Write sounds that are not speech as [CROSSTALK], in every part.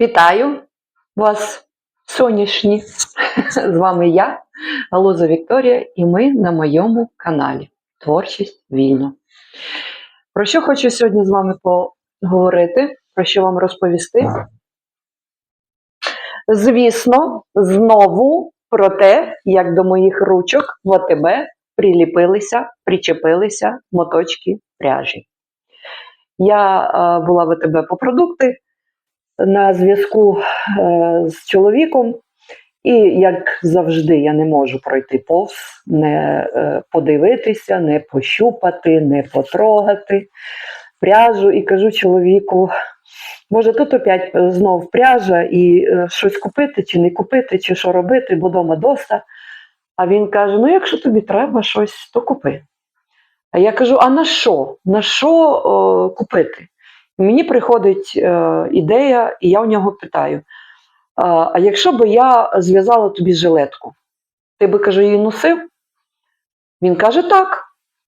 Вітаю вас, сонячні! З вами я, Галуза Вікторія, і ми на моєму каналі Творчість Вільно. Про що хочу сьогодні з вами поговорити, про що вам розповісти? Звісно, знову про те, як до моїх ручок в ОТБ приліпилися, причепилися моточки пряжі. Я е, була в ОТБ по продукти на зв'язку е, з чоловіком, і, як завжди, я не можу пройти повз, не е, подивитися, не пощупати, не потрогати пряжу. І кажу чоловіку, може, тут опять знов пряжа і е, щось купити, чи не купити, чи що робити, бо дома доста. А він каже: ну, якщо тобі треба щось, то купи. А я кажу: а на що? На що о, купити? Мені приходить е, ідея, і я у нього питаю: а якщо би я зв'язала тобі жилетку, ти би каже, її носив? Він каже, так,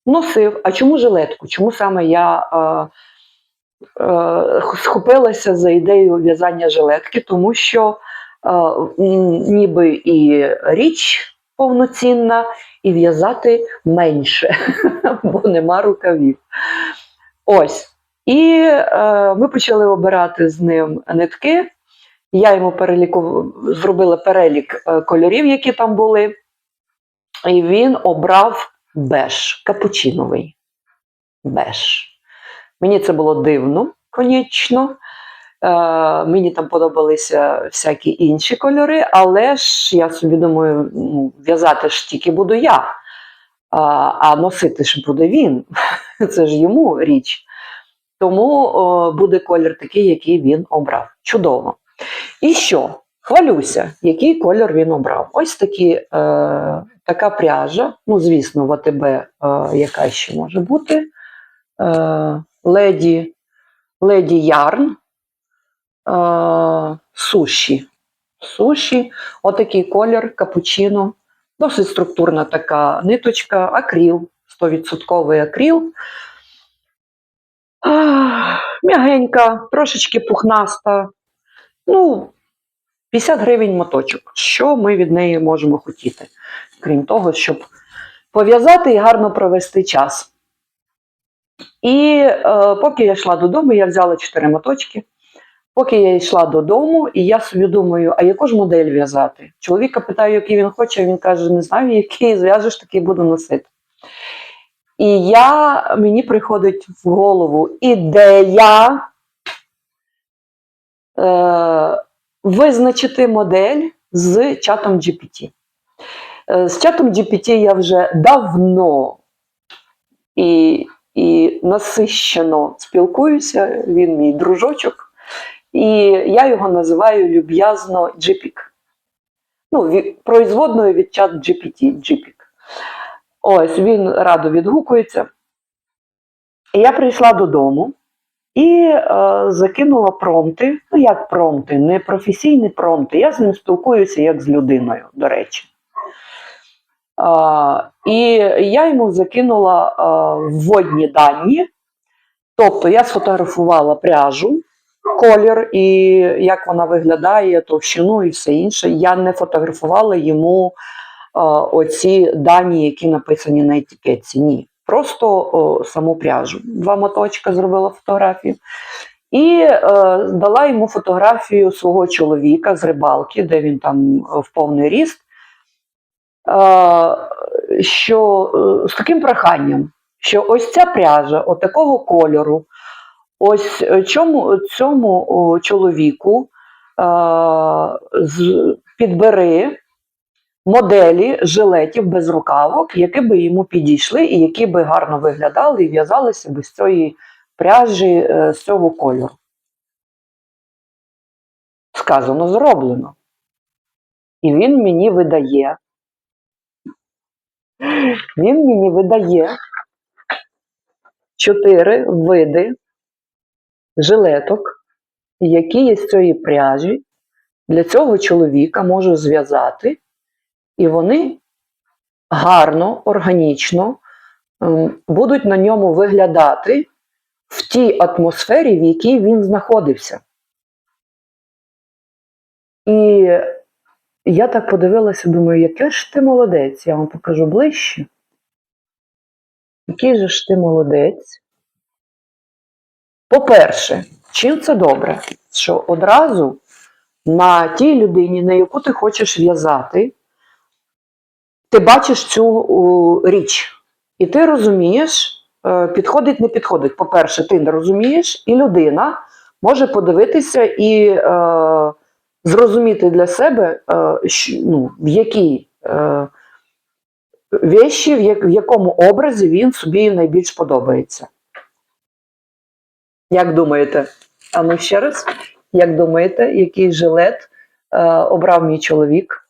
носив. А чому жилетку? Чому саме я е, е, схопилася за ідею в'язання жилетки? Тому що е, ніби і річ повноцінна, і в'язати менше, [LAUGHS] бо нема рукавів. Ось. І е, ми почали обирати з ним нитки. Я йому переліку... зробила перелік е, кольорів, які там були. І він обрав беж, капучиновий беж. Мені це було дивно, конечно. Е, мені там подобалися всякі інші кольори, але ж я собі думаю, ну, в'язати ж тільки буду я, а носити ж буде він. [LAUGHS] Це ж йому річ. Тому о, буде колір такий, який він обрав. Чудово. І що? Хвалюся, який колір він обрав. Ось такі, е, така пряжа. Ну, звісно, в АТБ е, яка ще може бути. Е, леді, леді Ярн. Е, суші. Суші. Отакий колір, капучино. Досить структурна така ниточка, акріл, 100% акріл. М'ягенька, трошечки пухнаста. Ну, 50 гривень моточок. Що ми від неї можемо хотіти? Крім того, щоб пов'язати і гарно провести час. І е, поки я йшла додому, я взяла 4 моточки. Поки я йшла додому, і я собі думаю, а яку ж модель в'язати? Чоловіка питаю, який він хоче, він каже, не знаю, який [LAUGHS] зв'яжеш, такий буду носити. І я, мені приходить в голову ідея е, визначити модель з чатом GPT. Е, з чатом GPT я вже давно і, і насищено спілкуюся, він мій дружочок. І я його називаю люб'язно JPEG. Ну, ві- производною від чат GPT. JPEG. Ось він радо відгукується. І я прийшла додому і е, закинула промпти. Ну, як промпти, не професійні промпти. Я з ним спілкуюся як з людиною, до речі. Е, і я йому закинула е, вводні дані. Тобто я сфотографувала пряжу, колір і як вона виглядає, товщину і все інше. Я не фотографувала йому оці дані, які написані на етикетці. Ні. Просто саму пряжу. Два моточка зробила фотографію. І е, дала йому фотографію свого чоловіка з рибалки, де він там е, в повний ріст. Е, що е, з таким проханням, що ось ця пряжа, отакого кольору, ось е, чому цьому о, чоловіку е, з, підбери моделі жилетів без рукавок, які би йому підійшли і які би гарно виглядали і в'язалися без цієї пряжі е, з цього кольору. Сказано, зроблено. І він мені видає. Він мені видає чотири види жилеток, які я з цієї пряжі для цього чоловіка можу зв'язати, і вони гарно, органічно ем, будуть на ньому виглядати в тій атмосфері, в якій він знаходився. І я так подивилася, думаю, який ж ти молодець, я вам покажу ближче. Який же ж ти молодець? По-перше, чим це добре? Що одразу на тій людині, на яку ти хочеш в'язати, ти бачиш цю річ. І ти розумієш, е, підходить, не підходить. По-перше, ти не розумієш, і людина може подивитися і е, зрозуміти для себе, е, ну, в якій е, вещі, в, як, в якому образі він собі найбільш подобається. Як думаєте? А ну ще раз, як думаєте, який жилет е, обрав мій чоловік?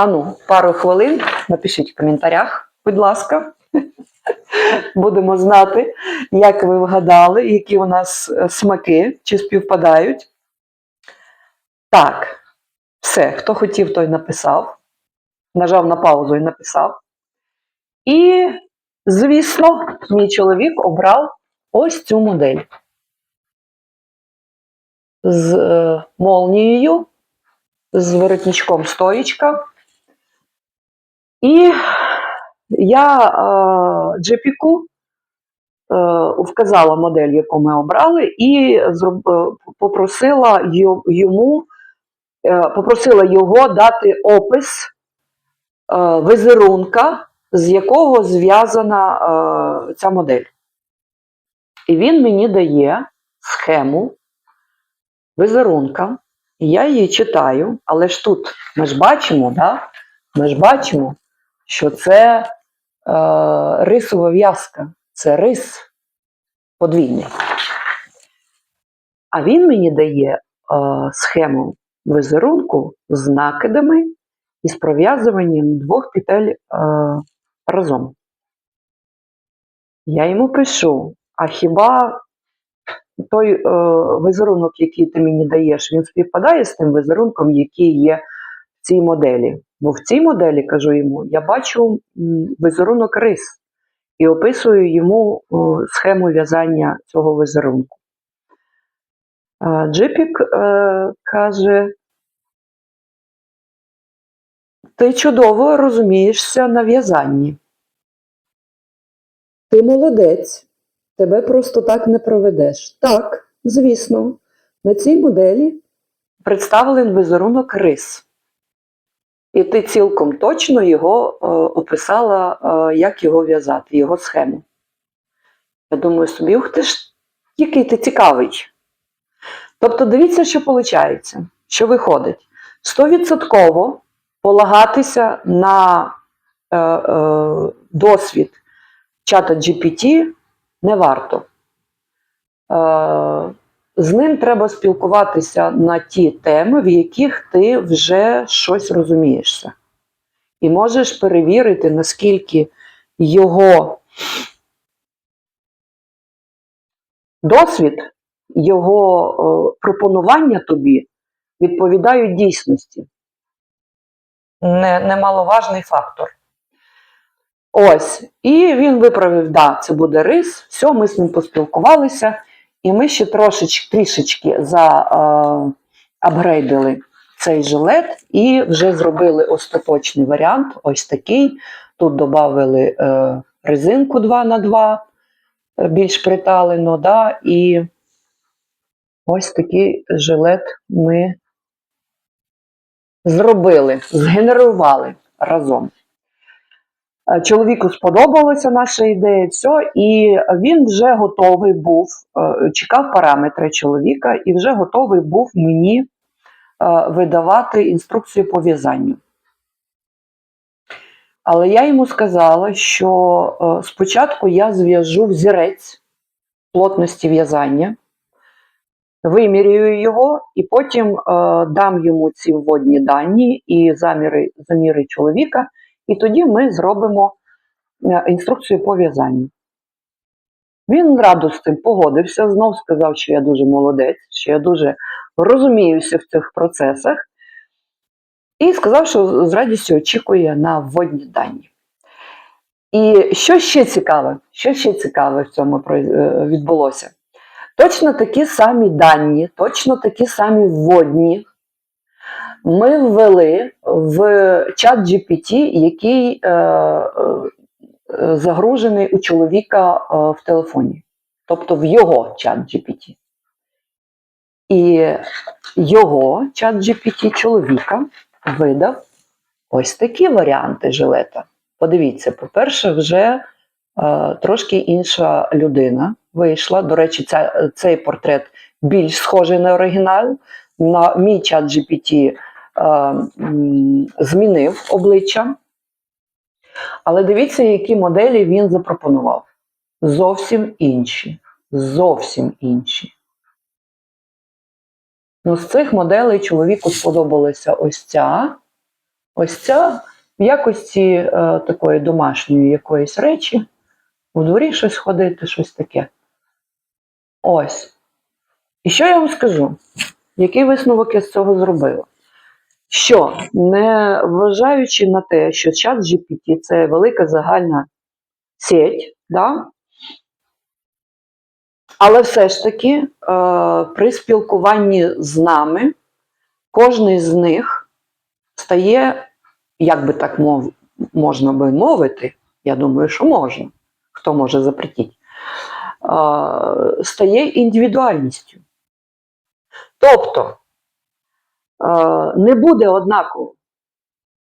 Ану, пару хвилин напишіть в коментарях, будь ласка. Будемо знати, як ви вгадали, які у нас е, смаки, чи співпадають. Так, все, хто хотів, той написав. Нажав на паузу і написав. І, звісно, мій чоловік обрав ось цю модель з е, молнією, з воротничком стоїчка. І я Джепіку е, вказала модель, яку ми обрали, і е, попросила йому, е, попросила його дати опис візерунка, з якого зв'язана ця модель. І він мені дає схему візерунка, і я її читаю, але ж тут ми ж бачимо, да? ми ж бачимо, що це е, рисова в'язка, це рис подвійний. А він мені дає е, схему візерунку з накидами і з пров'язуванням двох петель е, разом. Я йому пишу: а хіба той е, візерунок, який ти мені даєш, він співпадає з тим візерунком, який є цій моделі? Бо в цій моделі, кажу йому, я бачу візерунок рис і описую йому схему в'язання цього візерунку. Джипік е, каже: ти чудово розумієшся на в'язанні. Ти молодець, тебе просто так не проведеш. Так, звісно, на цій моделі представлений візерунок рис. І ти цілком точно його е, описала, е, як його в'язати, його схему. Я думаю собі, ух ти ж, який ти цікавий. Тобто, дивіться, що виходить, що виходить. Стовідсотково полагатися на е, е, досвід чата GPT не варто. Е, з ним треба спілкуватися на ті теми, в яких ти вже щось розумієшся. І можеш перевірити, наскільки його досвід, його е, пропонування тобі відповідають дійсності. Не, немаловажний фактор. Ось. І він виправив, да, це буде рис. Все, ми з ним поспілкувалися. І ми ще трошечки трішечки заапгрейдили цей жилет і вже зробили остаточний варіант, ось такий. Тут додали е, резинку 2 на 2 е, більш приталено, да, і ось такий жилет ми зробили, згенерували разом. Е, Чоловіку сподобалася наша ідея, все, і він вже готовий був, е, чекав параметри чоловіка і вже готовий був мені е, видавати інструкцію по в'язанню. Але я йому сказала, що спочатку я зв'яжу взірець плотності в'язання, вимірюю його, і потім дам йому ці вводні дані і заміри, заміри чоловіка, і тоді ми зробимо е, інструкцію по в'язанню. Він радо погодився, знов сказав, що я дуже молодець, що я дуже розуміюся в цих процесах, і сказав, що з радістю очікує на вводні дані. І що ще цікаве, що ще цікаве в цьому е, відбулося? Точно такі самі дані, точно такі самі вводні ми ввели в чат GPT, який е, е, загружений у чоловіка е, в телефоні, тобто в його чат GPT. І його чат GPT чоловіка видав ось такі варіанти жилета. Подивіться, по-перше, вже е, трошки інша людина вийшла. До речі, ця, цей портрет більш схожий на оригінал. На мій чат GPT змінив обличчя. Але дивіться, які моделі він запропонував. Зовсім інші. Зовсім інші. Ну, з цих моделей чоловіку сподобалася ось ця. Ось ця в якості е, такої домашньої якоїсь речі. У дворі щось ходити, щось таке. Ось. І що я вам скажу? Який висновок я з цього зробила? Що, не вважаючи на те, що чат GPT це велика загальна сеть, да? але все ж таки е, при спілкуванні з нами кожний з них стає, як би так мов, можна би мовити, я думаю, що можна, хто може запретити, е, стає індивідуальністю. Тобто не буде однаково.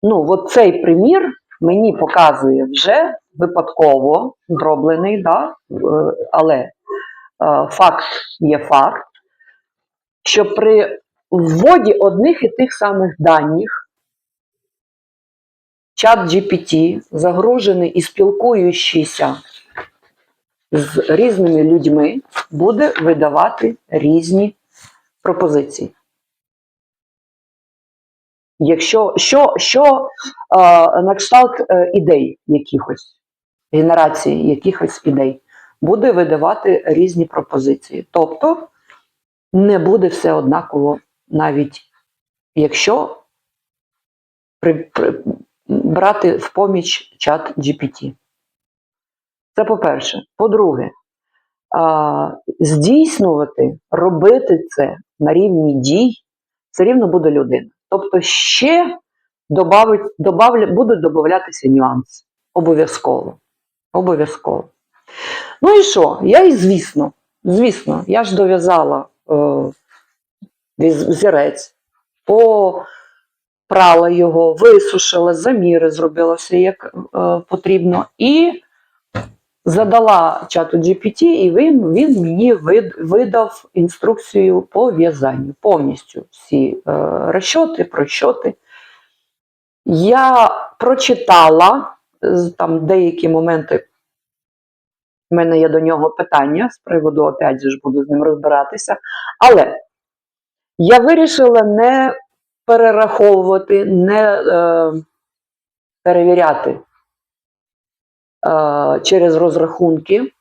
Ну, от цей примір мені показує вже випадково зроблений, да? е, але е, факт є факт, що при вводі одних і тих самих даних чат GPT, загружений і спілкуючийся з різними людьми, буде видавати різні пропозиції. Якщо що, що е, на кшталт е, ідей якихось, генерації якихось ідей, буде видавати різні пропозиції. Тобто не буде все однаково, навіть якщо при, при, брати в поміч чат GPT. Це по-перше. По-друге, а, здійснювати, робити це на рівні дій, все рівно буде людина. Тобто ще добавить, добавля, будуть додатися нюанси. Обов'язково. Обов'язково. Ну і що? Я і звісно, звісно, я ж дов'язала е, взірець, попрала його, висушила, заміри зробила все як е, потрібно. І задала чату GPT, і він, він мені вид, видав інструкцію по в'язанню. Повністю всі е, розчоти, прощоти. Я прочитала там деякі моменти. У мене є до нього питання з приводу, опять же ж буду з ним розбиратися. Але я вирішила не перераховувати, не е, перевіряти через розрахунки,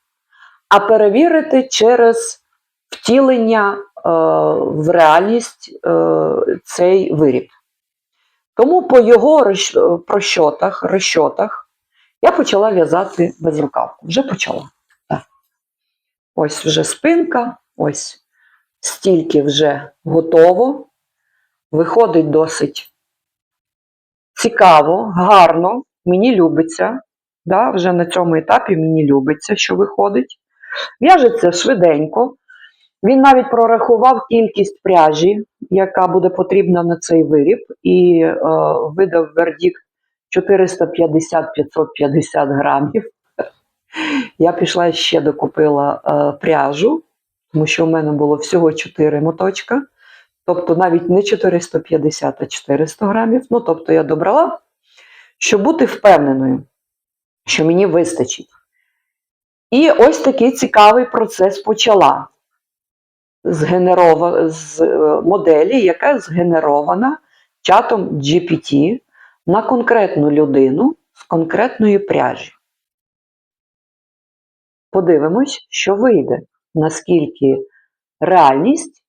а перевірити через втілення е, в реальність е, цей виріб. Тому по його прощотах, розчотах я почала в'язати безрукавку. Вже почала. Ось вже спинка, ось стільки вже готово. Виходить досить цікаво, гарно, мені любиться. Да, вже на цьому етапі мені любиться, що виходить. В'яжеться швиденько. Він навіть прорахував кількість пряжі, яка буде потрібна на цей виріб, і е, видав вердикт 450-550 грамів. [LAUGHS] Я пішла ще докупила е, пряжу, тому що у мене було всього 4 моточка. Тобто навіть не 450, а 400 грамів. Ну, тобто я добрала, щоб бути впевненою, що мені вистачить. І ось такий цікавий процес почала згенерова... з е, моделі, яка згенерована чатом GPT на конкретну людину з конкретної пряжі. Подивимось, що вийде, наскільки реальність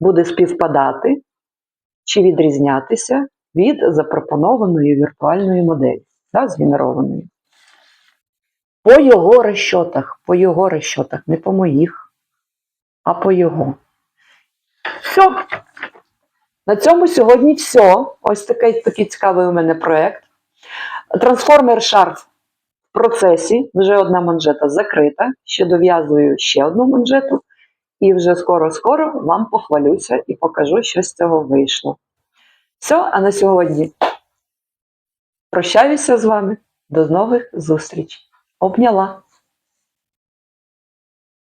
буде співпадати чи відрізнятися від запропонованої віртуальної моделі, да, згенерованої. По його розчотах, по його розчотах, не по моїх. а по його. Все. На цьому сьогодні все. Ось такий, такий цікавий у мене проєкт. Трансформер шарф в процесі. Вже одна манжета закрита. Ще дов'язую ще одну манжету. І вже скоро-скоро вам похвалюся і покажу, що з цього вийшло. Все, а на сьогодні прощаюся з вами. До нових зустріч! Обняла!